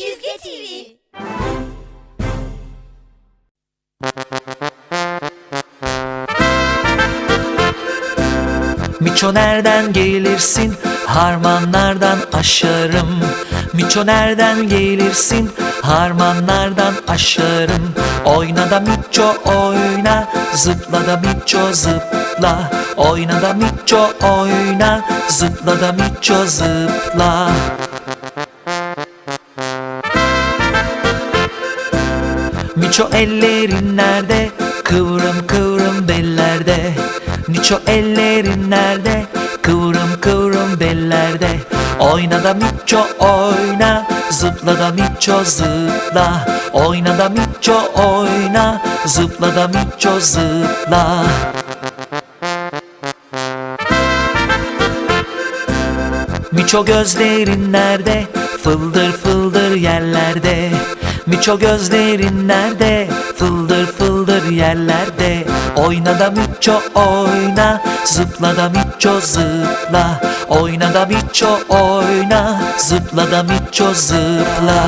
Çizgi TV. Miço nereden gelirsin? Harmanlardan aşarım. Miço nereden gelirsin? Harmanlardan aşarım. Oyna da Miço oyna, zıpla da Miço zıpla. Oyna da Miço oyna, zıpla da Miço zıpla. Miço ellerin nerede? Kıvrım kıvrım bellerde Miço ellerin nerede? Kıvrım kıvrım bellerde Oyna da Miço oyna Zıpla da Miço zıpla Oyna da Miço oyna Zıpla da Miço zıpla Miço gözlerin nerede? Fıldır Miço gözlerin nerede? Fıldır fıldır yerlerde. Oyna da Miço oyna. Zıpla da Miço zıpla. Oyna da Miço oyna. Zıpla da Miço zıpla